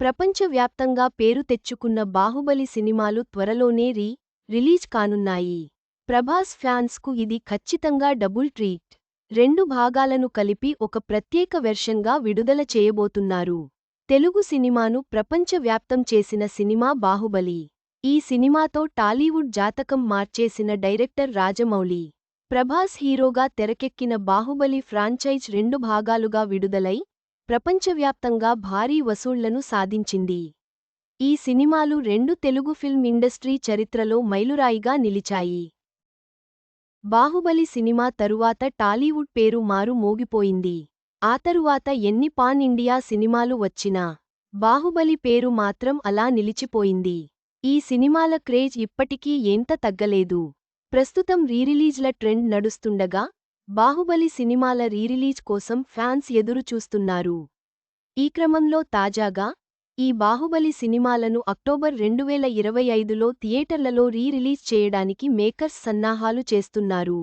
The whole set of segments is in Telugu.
ప్రపంచవ్యాప్తంగా పేరు తెచ్చుకున్న బాహుబలి సినిమాలు త్వరలోనే రీ రిలీజ్ కానున్నాయి. ప్రభాస్ ఫ్యాన్స్కు ఇది ఖచ్చితంగా డబుల్ ట్రీట్. రెండు భాగాలను కలిపి ఒక ప్రత్యేక వెర్షన్గా విడుదల చేయబోతున్నారు. తెలుగు సినిమాను ప్రపంచవ్యాప్తం చేసిన సినిమా బాహుబలి. ఈ సినిమాతో టాలీవుడ్ జాతకం మార్చేసిన డైరెక్టర్ రాజమౌళి. ప్రభాస్ హీరోగా తెరకెక్కిన బాహుబలి ఫ్రాంచైజ్ రెండు భాగాలుగా విడుదలై ప్రపంచవ్యాప్తంగా భారీ వసూళ్ళను సాధించింది. ఈ సినిమాలు రెండు తెలుగు ఫిల్మ్ ఇండస్ట్రీ చరిత్రలో మైలురాయిగా నిలిచాయి. బాహుబలి సినిమా తరువాత టాలీవుడ్ పేరు మారు మోగిపోయింది. ఆ తరువాత ఎన్ని పాన్ ఇండియా సినిమాలు వచ్చినా బాహుబలి పేరు మాత్రం అలా నిలిచిపోయింది. ఈ సినిమాల క్రేజ్ ఇప్పటికీ ఏంత తగ్గలేదు. ప్రస్తుతం రీరిలీజ్ల ట్రెండ్ నడుస్తుండగా బాహుబలి సినిమాల రీరిలీజ్ కోసం ఫ్యాన్స్ ఎదురుచూస్తున్నారు. ఈ క్రమంలో తాజాగా ఈ బాహుబలి సినిమాలను అక్టోబర్ రెండువేల ఇరవై ఐదులో థియేటర్లలో రీరిలీజ్ చేయడానికి మేకర్స్ సన్నాహాలు చేస్తున్నారు.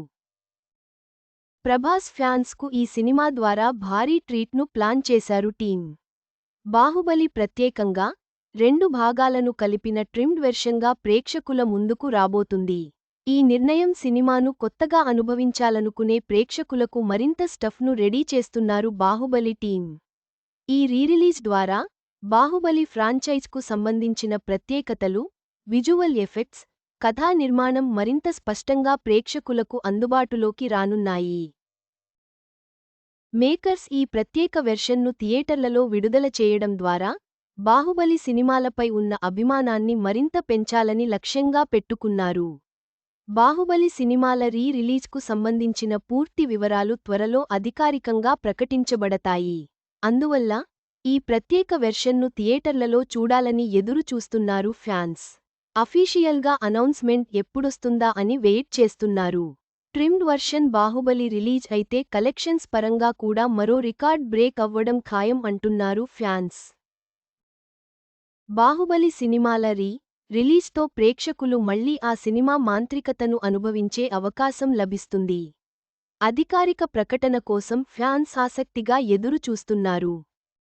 ప్రభాస్ ఫ్యాన్స్కు ఈ సినిమా ద్వారా భారీ ట్రీట్ను ప్లాన్ చేశారు టీం. బాహుబలి ప్రత్యేకంగా రెండు భాగాలను కలిపిన ట్రిమ్డ్ వెర్షన్గా ప్రేక్షకుల ముందుకు రాబోతుంది. ఈ నిర్ణయం సినిమాను కొత్తగా అనుభవించాలనుకునే ప్రేక్షకులకు మరింత స్టఫ్ను రెడీ చేస్తున్నారు బాహుబలి టీం. ఈ రీరిలీజ్ ద్వారా బాహుబలి ఫ్రాంచైజ్కు సంబంధించిన ప్రత్యేకతలు విజువల్ ఎఫెక్ట్స్ కథా నిర్మాణం మరింత స్పష్టంగా ప్రేక్షకులకు అందుబాటులోకి రానున్నాయి. మేకర్స్ ఈ ప్రత్యేక వెర్షన్ను థియేటర్లలో విడుదల చేయడం ద్వారా బాహుబలి సినిమాలపై ఉన్న అభిమానాన్ని మరింత పెంచాలని లక్ష్యంగా పెట్టుకున్నారు. బాహుబలి సినిమాల రీ రిలీజ్కు సంబంధించిన పూర్తి వివరాలు త్వరలో అధికారికంగా ప్రకటించబడతాయి. అందువల్ల ఈ ప్రత్యేక వెర్షన్ను థియేటర్లలో చూడాలని ఎదురు చూస్తున్నారు ఫ్యాన్స్. అఫీషియల్గా అనౌన్స్మెంట్ ఎప్పుడొస్తుందా అని వెయిట్ చేస్తున్నారు. ట్రిమ్డ్ వర్షన్ బాహుబలి రిలీజ్ అయితే కలెక్షన్స్ పరంగా కూడా మరో రికార్డ్ బ్రేక్ అవ్వడం ఖాయం అంటున్నారు ఫ్యాన్స్. బాహుబలి సినిమాల రీ రిలీజ్తో ప్రేక్షకులు మళ్ళీ ఆ సినిమా మాంత్రికతను అనుభవించే అవకాశం లభిస్తుంది. అధికారిక ప్రకటన కోసం ఫ్యాన్స్ ఆసక్తిగా ఎదురు చూస్తున్నారు